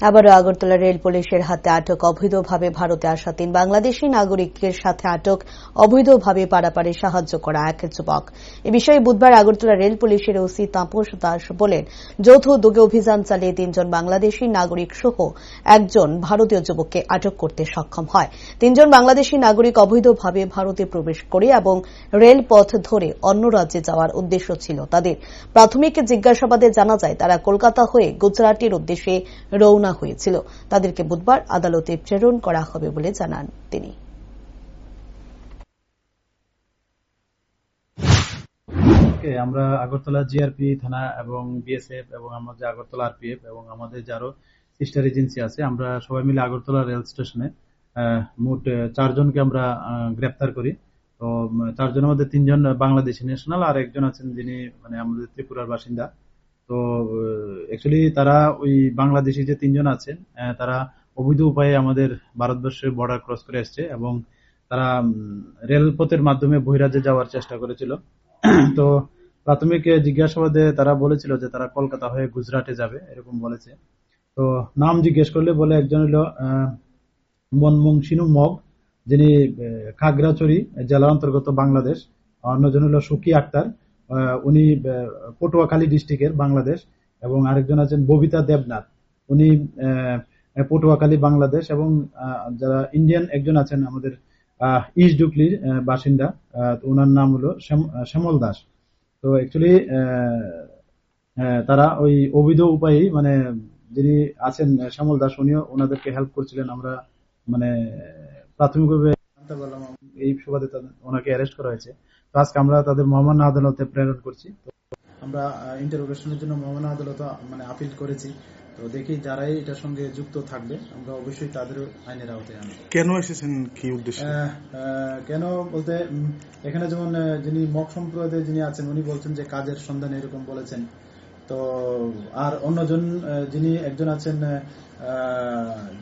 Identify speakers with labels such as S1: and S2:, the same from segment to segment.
S1: আবারও আগরতলা রেল পুলিশের হাতে আটক, অবৈধভাবে ভারতে আসা তিন বাংলাদেশি নাগরিকের সাথে আটক, অবৈধভাবে পারাপারে সাহায্য করা এক যুবক। এ বিষয়ে বুধবার আগরতলা রেল পুলিশের ওসি তাপস দাস বলেন, যৌথ উদ্যোগে অভিযান চালিয়ে তিনজন বাংলাদেশি নাগরিক সহ একজন ভারতীয় যুবককে আটক করতে সক্ষম হয়। তিনজন বাংলাদেশি নাগরিক অবৈধভাবে ভারতে প্রবেশ করে এবং রেলপথ ধরে অন্য রাজ্যে যাওয়ার উদ্দেশ্য ছিল তাদের। প্রাথমিক জিজ্ঞাসাবাদে জানা যায়, তারা কলকাতা হয়ে গুজরাটের উদ্দেশ্যে রওনা হয়েছিল। তাদেরকে বুধবার আদালতে প্রেরণ করা হবে বলে জানান তিনি।
S2: আমরা আগরতলা জিআরপি থানা এবং বিএসএফ এবং আমাদের আগরতলা আরপিএফ এবং আমাদের যে আরও সিস্টার এজেন্সি আছে, আমরা সবাই মিলে আগরতলা রেল স্টেশনে মোট চারজনকে আমরা গ্রেপ্তার করি। তো চারজনের মধ্যে তিনজন বাংলাদেশি ন্যাশনাল আর একজন আছেন যিনি মানে আমাদের ত্রিপুরার বাসিন্দা। তো অ্যাকচুয়ালি তারা ওই বাংলাদেশি যে তিনজন আছেন তারা অবৈধ উপায়ে আমাদের ভারতবর্ষের বর্ডার ক্রস করে এসছে এবং তারা রেলপথের মাধ্যমে বহিরাজ্যে যাওয়ার চেষ্টা করেছিল। তো প্রাথমিক জিজ্ঞাসাবাদে তারা বলেছিল যে তারা কলকাতা হয়ে গুজরাটে যাবে এরকম বলেছে। তো নাম জিজ্ঞেস করলে বলে একজন হলো আহ, মনমংসিনু মগ যিনি খাগড়াছড়ি জেলার অন্তর্গত বাংলাদেশ। অন্যজন হলো সুকি আক্তার। উনি পটুয়াখালী ডিস্ট্রিক্টের বাংলাদেশ এবং আরেকজন আছেন ববিতা দেবনাথ। উনি পটুয়াখালী বাংলাদেশ এবং যারা ইন্ডিয়ান একজন আছেন আমাদের ইস্ট ডুকলির বাসিন্দা ওনার নাম হলো শ্যাম- শ্যামল দাস। তো অ্যাকচুয়ালি তারা ওই অবৈধ উপায়ে মানে যিনি আছেন শ্যামল দাস, উনিও ওনাদেরকে হেল্প করছিলেন। আমরা মানে প্রাথমিকভাবে এই সুবাদে ওনাকে অ্যারেস্ট করা হয়েছে। তো আজকে আমরা তাদের মহামান্য আদালতে প্রেরণ করছি। আমরা ইন্টারোগেশনের জন্য মহামান্য আদালতে মানে আপিল করেছি। তো দেখি যারাই এটার সঙ্গে যুক্ত থাকবে আমরা অবশ্যই তাদের আইনের আওতায় আনব।
S3: কেন এসেছেন? কি উদ্দেশ্যে?
S2: কেন বলতে এখানে যেমন যিনি মক সম্প্রদায়ে যিনি আছেন উনি বলছেন যে কাজের সন্ধানে এরকম বলেছেন। তো আর অন্যজন যিনি একজন আছেন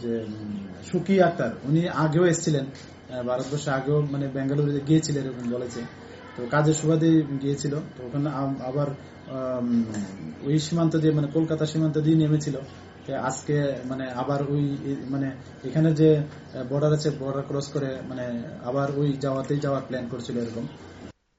S2: যে সুকি আক্তার উনি আগেও এসেছিলেন। ভারতবর্ষে আগেও মানে বেঙ্গালুরুতে গিয়েছিল এরকম বলেছে তো কাজের সুবাদে গিয়েছিল। তো ওখানে আবার ওই সীমান্ত দিয়ে মানে কলকাতা সীমান্ত দিয়ে নেমেছিল আজকে মানে আবার ওই মানে এখানে যে বর্ডার আছে বর্ডার ক্রস করে মানে আবার ওই যাওয়াতেই যাওয়ার প্ল্যান করছিল এরকম।